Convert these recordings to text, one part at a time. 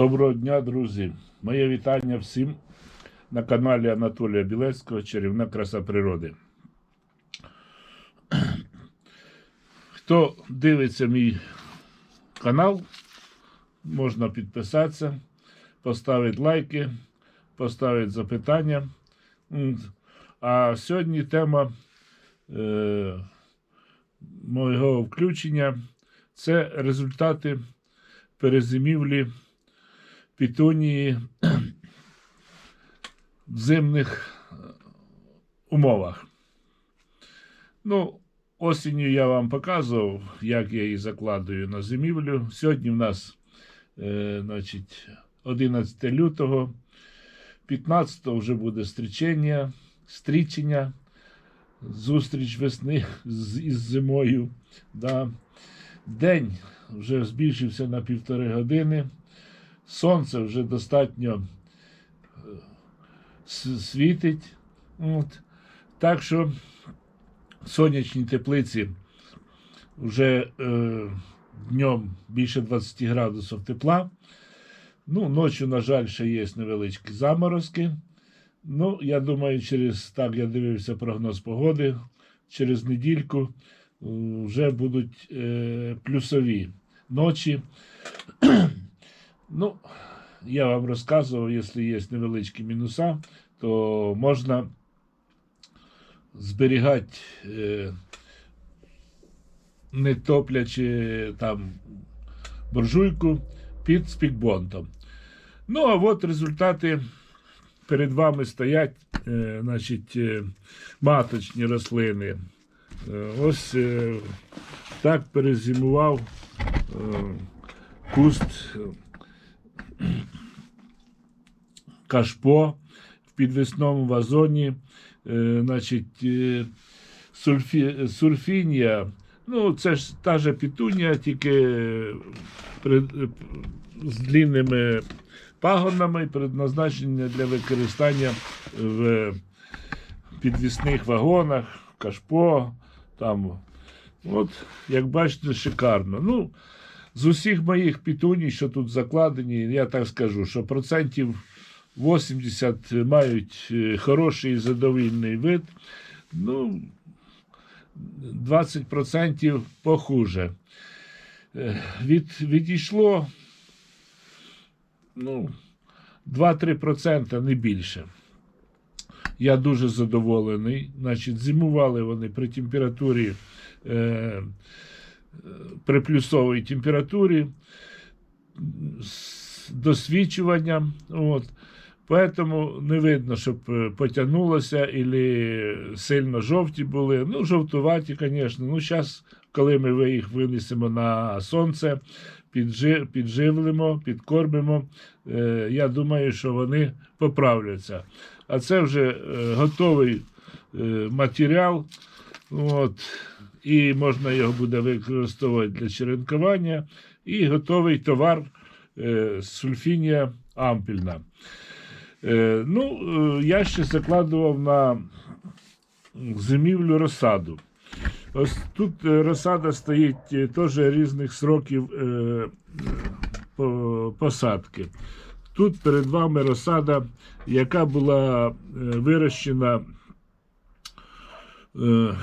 Доброго дня, друзі! Моє вітання всім на каналі Анатолія Білецького Чарівна краса природи. Хто дивиться мій канал, можна підписатися, поставити лайки, поставити запитання. А сьогодні тема е, моєго включення це результати перезимівлі пітунії в зимних е, умовах. Ну, осінню я вам показував, як я її закладую на зимівлю. Сьогодні в нас е, значить, 11 лютого, 15 вже буде стрічення, стрічення, зустріч весни з, із зимою. Да. День вже збільшився на півтори години. Сонце вже достатньо е, світить. От. Так що в сонячній теплиці вже е, днем більше 20 градусів тепла. Ну, ночі, на жаль, ще є невеличкі заморозки. Ну, я думаю, через так я дивився прогноз погоди. Через недільку е, вже будуть е, плюсові ночі. Ну, я вам розказував, якщо є невеличкі мінуса, то можна зберігати, е, не топлячи там буржуйку під спікбонтом. Ну, а от результати перед вами стоять, е, значить, е, маточні рослини. Ось так перезимував куст е, кашпо в підвісному вазоні, е, значить, е, сульфі, сульфінія. Ну, це ж та же пітунія, тільки е, при, з длинними пагонами, предназначення для використання в підвісних вагонах, кашпо. Там. От, як бачите, шикарно. Ну, з усіх моїх пітуній, що тут закладені, я так скажу, що процентів 80 мають е, хороший задовільний вид. Ну, 20% похуже. Е, Від, відійшло ну, 2-3%, не більше. Я дуже задоволений. Значить, зимували вони при температурі, е, при плюсовій температурі з досвідчуванням. От. Поэтому не видно, щоб е, потягнулося або сильно жовті були. Ну, жовтуваті, звісно. Ну, зараз, коли ми їх винесемо на сонце, підживлимо, підкормимо, е, я думаю, що вони поправляться. А це вже е, готовий матеріал. От, і можна його буде використовувати для черенкування. І готовий товар сульфінія ампільна. Е, ну, е, я ще закладував на зимівлю розсаду. Ось тут е, розсада стоїть теж різних сроків по- посадки. Тут перед вами розсада, яка була вирощена,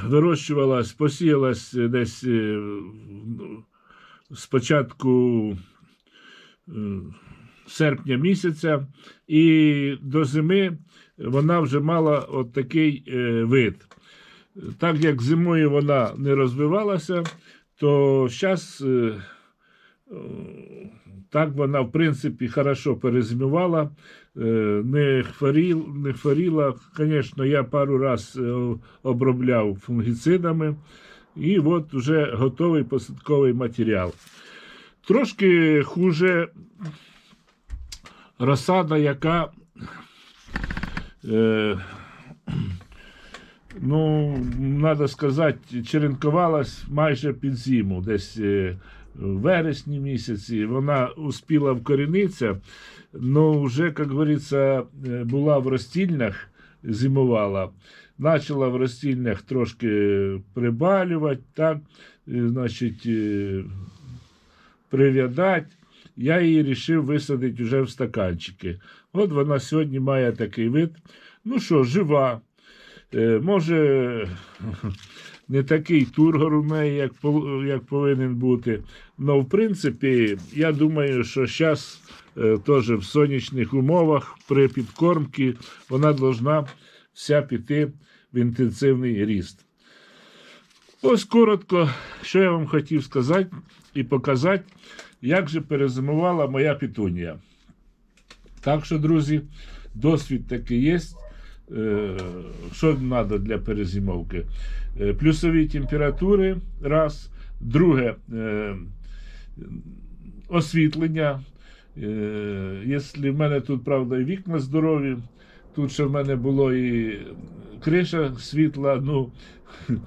вирощувалась, посіялась десь ну, спочатку серпня місяця, і до зими вона вже мала от такий е, вид. Так як зимою вона не розвивалася, то зараз так вона, в принципі, хорошо перезимувала, е, не, хворіл, не хворіла. Звісно, я пару раз е, обробляв фунгіцидами, і от вже готовий посадковий матеріал. Трошки хуже розсада, яка е, ну, треба сказати, черенкувалась майже під зиму, десь е, в вересні місяці. Вона успіла вкорінитися, але вже, як говориться, е, була в розстільнях, зимувала. Почала в розстільнях трошки прибалювати, так, е, значить, прив'ядати. Я її вирішив висадити вже в стаканчики. От вона сьогодні має такий вид. Ну що, жива. Е, може, не такий тургор у неї, як, як повинен бути. Але, в принципі, я думаю, що зараз теж в сонячних умовах при підкормці вона должна вся піти в інтенсивний ріст. Ось коротко, що я вам хотів сказати і показати, як же перезимувала моя пітунія. Так що, друзі, досвід такий є. Е, Що треба для перезимовки? Е, Плюсові температури, раз. Друге, е, освітлення. Якщо в мене тут, правда, і вікна здорові, тут ще в мене було і криша світла, ну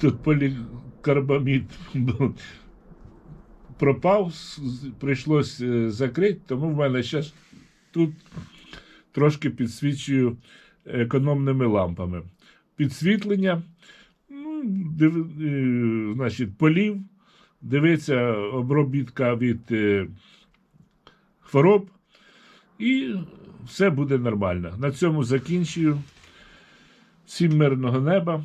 тут полікарбамід пропав, прийшлось е, закрити, тому в мене зараз тут трошки підсвічую економними лампами. Підсвітлення, ну, див, е, значить, полів, дивиться обробітка від е, хвороб, і все буде нормально. На цьому закінчую. Всім мирного неба